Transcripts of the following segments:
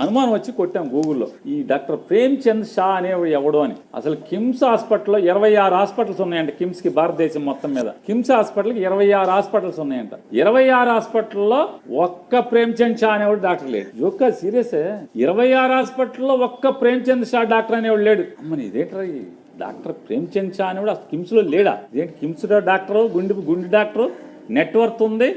అనుమానం వచ్చి కొట్టాం గూగుల్లో. ఈ డాక్టర్ ప్రేమ్ చంద్ షా అనేవాడు ఎవడు అని. అసలు కిమ్స్ హాస్పిటల్లో ఇరవై ఆరు హాస్పిటల్స్ ఉన్నాయంట కిమ్స్కి భారతదేశం మొత్తం మీద. కిమ్స్ హాస్పిటల్కి ఇరవై ఆరు హాస్పిటల్స్ ఉన్నాయంట. ఇరవై ఆరు హాస్పిటల్లో ఒక్క ప్రేమ్చంద్ షా అనేవాడు డాక్టర్ లేడు. యొక్క సీరియస్. ఇరవై ఆరు హాస్పిటల్లో ఒక్క ప్రేమ్చంద్ షా డాక్టర్ అనేవాడు లేడు. అమ్మని ఇదేంట్రా ఈ డాక్టర్ ప్రేమ్చంద్ షా అనేవాడు? అసలు కిమ్స్లో లేడా? ఇదేంటి కిమ్స్ డాక్టర్? గుండె గుండె డాక్టర్? నెట్వర్క్ ఉంది.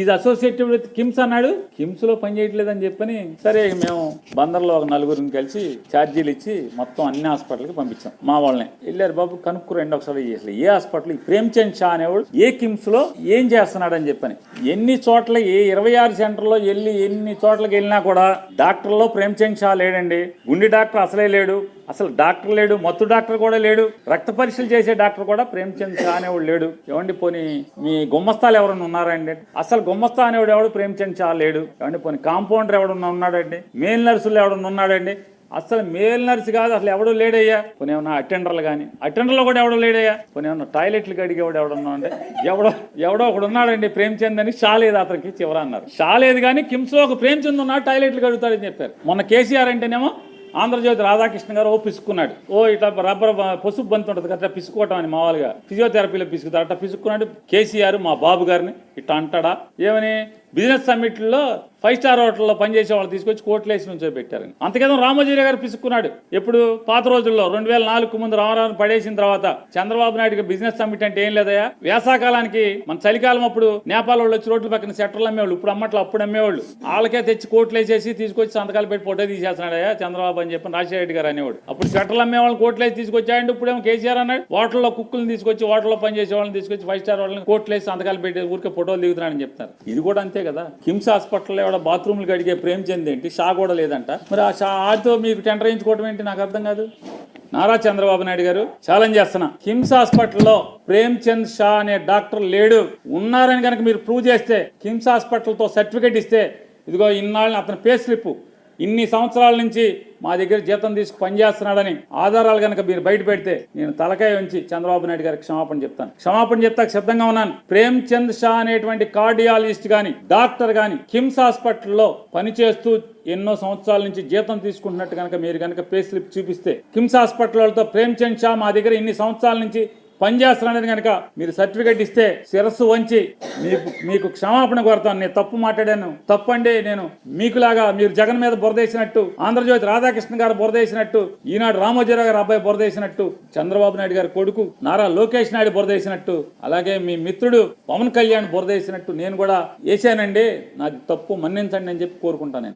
ఈజ్ అసోసియేటెడ్ విత్ కిమ్స్ అన్నాడు. కిమ్స్లో పని చేయట్లేదని చెప్పని సరే మేము బందర్లో ఒక నలుగురిని కలిసి ఛార్జీలు ఇచ్చి మొత్తం అన్ని హాస్పిటల్కి పంపించాం. మా వాళ్ళని. వెళ్ళారు బాబు కనుక్కురండి ఒకసారి అసలు ఏ హాస్పిటల్? ఈ ప్రేమ్చంద్ షా అనేవాడు ఏ కిమ్స్లో ఏం చేస్తున్నాడని చెప్పని. ఎన్ని చోట్ల ఏ ఇరవై ఆరు సెంటర్లో వెళ్ళి ఎన్ని చోట్లకి వెళ్ళినా కూడా డాక్టర్లో ప్రేమ్చంద్ షా లేడండి. గుండె డాక్టర్ అసలే లేడు. అసలు డాక్టర్ లేడు మత్తు డాక్టర్ కూడా లేడు రక్త పరీక్షలు చేసే డాక్టర్ కూడా ప్రేమ్చంద్ షా అనేవాడు లేడు. ఏమండి పోనీ మీ గుమ్మస్తాలు ఎవరన్నా ఉన్నారండి అసలు గుమ్మస్తా అనేవాడు ఎవడు? ప్రేమ్చంద్ షా లేడు. ఏమండి పోనీ కాంపౌండర్ ఎవడన్నా ఉన్నాడండి? మేల్ నర్సులు ఎవడన్నా ఉన్నాడండి? అసలు మేల్ నర్స్ కాదు అసలు ఎవడో లేడయ్యా? కొన్ని ఏమన్నా అటెండర్లు కానీ అటెండర్లు కూడా ఎవడో లేడయ్యా? కొన్ని ఏమన్నా టాయిలెట్లు కడిగేవాడు ఎవడన్నా అంటే ఎవడో ఎవడో ఒకడు ఉన్నాడండి ప్రేమ్చంద్ అని షా లేదు అతనికి చివర అన్నారు. షా లేదు కానీ కిమ్స్లో ఒక ప్రేమ్చంద్ ఉన్నాడు టాయిలెట్లు కడుగుతాడని చెప్పారు. మొన్న కేసీఆర్ అంటేనేమో ఆంధ్రజ్యోతి రాధాకృష్ణ గారు ఓ పిసుకున్నాడు ఓ ఇట్లా రబ్బర్ పసుపు బంతి ఉంటుంది కదా అట్లా పిసుకోవటం అని మామూలుగా. ఫిజియోథెరపీలో పిసుకుతారు అట్లా పిసుకున్నాడు కేసీఆర్ మా బాబు గారిని. ఇట్లా అంటాడా ఏమని? బిజినెస్ సమ్మిట్లో ఫైవ్ స్టార్ హోటల్లో పనిచేసే వాళ్ళు తీసుకొచ్చి కోట్లేసి నుంచో పెట్టారు అంతకేదో రామోజీరావు గారు పిసుకున్నాడు ఎప్పుడు? పాత రోజుల్లో రెండు వేల నాలుగు ముందు రామరావు పడేసిన తర్వాత చంద్రబాబు నాయుడుకి బిజినెస్ సమ్మిట్ అంటే ఏం లేదయా వేసాకాలానికి మన చలికాలం అప్పుడు నేపాల్ వాళ్ళు వచ్చి రోడ్ల పక్కన సెట్టర్లు అమ్మేవాళ్ళు. ఇప్పుడు అమ్మట్లు అప్పుడు అమ్మేవాళ్ళు. వాళ్ళకే తెచ్చి కోట్లు వేసేసి తీసుకొచ్చి సంతకాలు పెట్టి ఫోటో తీసేస్తున్నాడయా చంద్రబాబు అని చెప్పి రాజశేఖర రెడ్డి గారు అనేవాడు. అప్పుడు సెట్టర్లు అమ్మేవాళ్ళు కోట్లు వేసి తీసుకొచ్చాయండి. ఇప్పుడేమో కేసీఆర్ అన్నాడు. హోటల్లో కుక్కులను తీసుకొచ్చి హోటల్లో పనిచేసే వాళ్ళని తీసుకొచ్చి ఫైవ్ స్టార్ వాళ్ళని కోట్లు వేసి సంతకాలు పెట్టి ఊరికే ఫోటోలు దిగుతున్నాడని చెప్తారు. ఇది కూడా అంతే కదా? కిమ్స్ హాస్పిటల్లో ఎవడ బాత్రూమ్లు కడిగే ప్రేమ్ చెంది ఏంటి? షా కూడా లేదంట. మరి ఆ షా ఆడితో మీకు టెండర్ వేయించుకోవడం ఏంటి? నాకు అర్థం కాదు. నారా చంద్రబాబు నాయుడు గారు ఛాలెంజ్ చేస్తున్నా. కిమ్స్ హాస్పిటల్లో ప్రేమ్ చంద్ షా అనే డాక్టర్ లేడు. ఉన్నారని కనుక మీరు ప్రూవ్ చేస్తే కిమ్స్ హాస్పిటల్తో సర్టిఫికేట్ ఇస్తే ఇదిగో ఇన్నాళ్ళని అతని పే స్లిప్. ఇన్ని సంవత్సరాల నుంచి మా దగ్గర జీతం తీసుకు పనిచేస్తున్నాడని ఆధారాలు కనుక మీరు బయట పెడితే నేను తలకాయ ఉంచి చంద్రబాబు నాయుడు గారికి క్షమాపణ చెప్తాను. క్షమాపణ చెప్తాక సిద్ధంగా ఉన్నాను. ప్రేమ్ చంద్ షా అనేటువంటి కార్డియాలజిస్ట్ కానీ డాక్టర్ కానీ కిమ్స్ హాస్పిటల్లో పనిచేస్తూ ఎన్నో సంవత్సరాల నుంచి జీతం తీసుకుంటున్నట్టు కనుక మీరు కనుక పే స్లిప్ చూపిస్తే కిమ్స్ హాస్పిటల్ వాళ్ళతో ప్రేమ్ చంద్ షా మా దగ్గర ఇన్ని సంవత్సరాల నుంచి పనిచేస్తున్నాడని కనుక మీరు సర్టిఫికేట్ ఇస్తే శిరస్సు వంచి మీకు మీకు క్షమాపణ కోరుతాను. నేను తప్పు మాట్లాడాను. తప్పండి. నేను మీకులాగా మీరు జగన్ మీద బురదేసినట్టు ఆంధ్రజ్యోతి రాధాకృష్ణ గారు బురదేసినట్టు ఈనాడు రామోజీరావు గారు అబ్బాయి బురదేసినట్టు చంద్రబాబు నాయుడు గారి కొడుకు నారా లోకేష్ నాయుడు బురదేసినట్టు అలాగే మీ మిత్రుడు పవన్ కళ్యాణ్ బురదేసినట్టు నేను కూడా వేసానండి నాకు తప్పు మన్నించండి అని చెప్పి కోరుకుంటాను నేను.